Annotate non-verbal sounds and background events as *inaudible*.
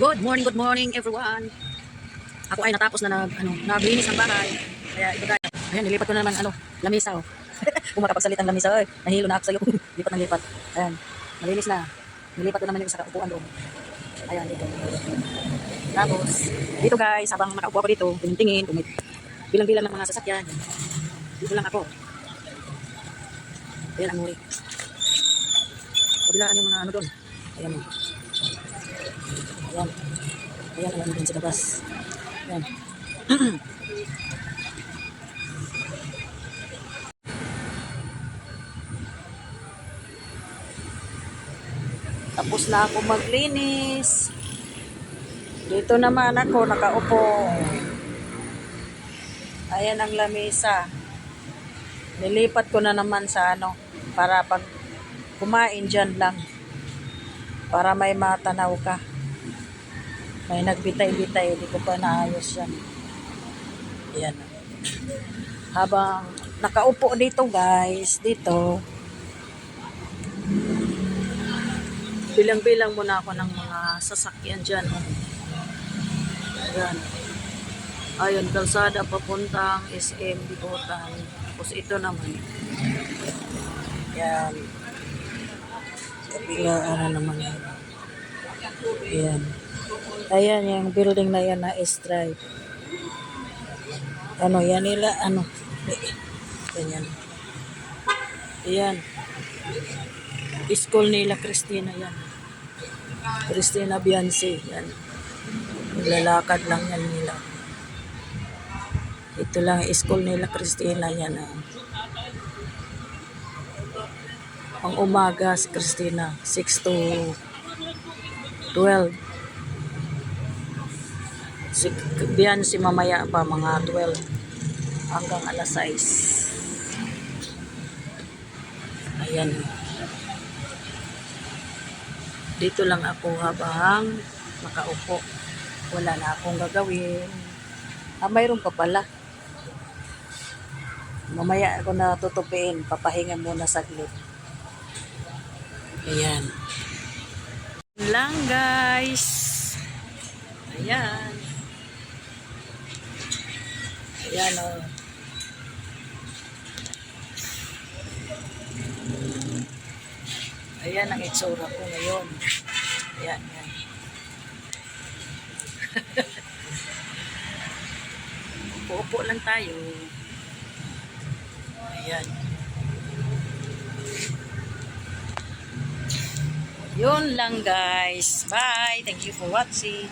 Good morning, good morning everyone. Ako ay natapos na nag ano, naglinis ng bahay. Kaya ito guys. Ayan, nilipat ko na naman ano, lamisa oh. *laughs* Kung makapagsalita ng lamisa, oy. Nahilo na ako sa'yo. *laughs* lipat ng lipat. Ayan, malinis na. Nilipat ko naman yung sa upuan doon. Ayan, dito. Tapos, dito guys, habang nakaupo ako dito, tingin-tingin, tumit. Bilang-bilang ng mga sasakyan. Dito lang ako. Ayan ang muri. Kabilaan yung mga ano doon. Ayan mo. Ayan. Ayan, ayan din sa labas. Ayan. *clears throat* Tapos na ako maglinis. Dito naman ako nakaupo. Ayan ang lamesa. Nilipat ko na naman sa ano, para pag kumain dyan lang. Para may matanaw ka. May nagbitay-bitay, hindi ko pa naayos yan. Ayan. Habang nakaupo dito guys, dito, bilang-bilang muna ako ng mga sasakyan dyan. oh. Ayan. Ayun, kalsada papuntang SM Bigotan. Tapos ito naman. Yan. Kabila, ano naman yan. Ayan. Ayan, yung building na yan na S-Drive. Ano, yan nila, ano. Ganyan. Ayan. School nila, Christina yan. Christina Bianci, yan. Lalakad lang yan nila. Ito lang, school nila, Christina yan. Ah. Pang umaga si Christina, 6 to 12. Si Bianci mamaya pa, mga 12 hanggang alas 6. Ayan. Dito lang ako habang makaupo. Wala na akong gagawin. Ah, mayroon pa pala. Mamaya ako na tutupiin. Papahinga muna saglit. Ayan. Lang guys. Ayan. Ayan o. Oh. Ayan ang itsura ko ngayon. Ayan, ayan. *laughs* Upo lang tayo. Ayan. Yun lang guys. Bye. Thank you for watching.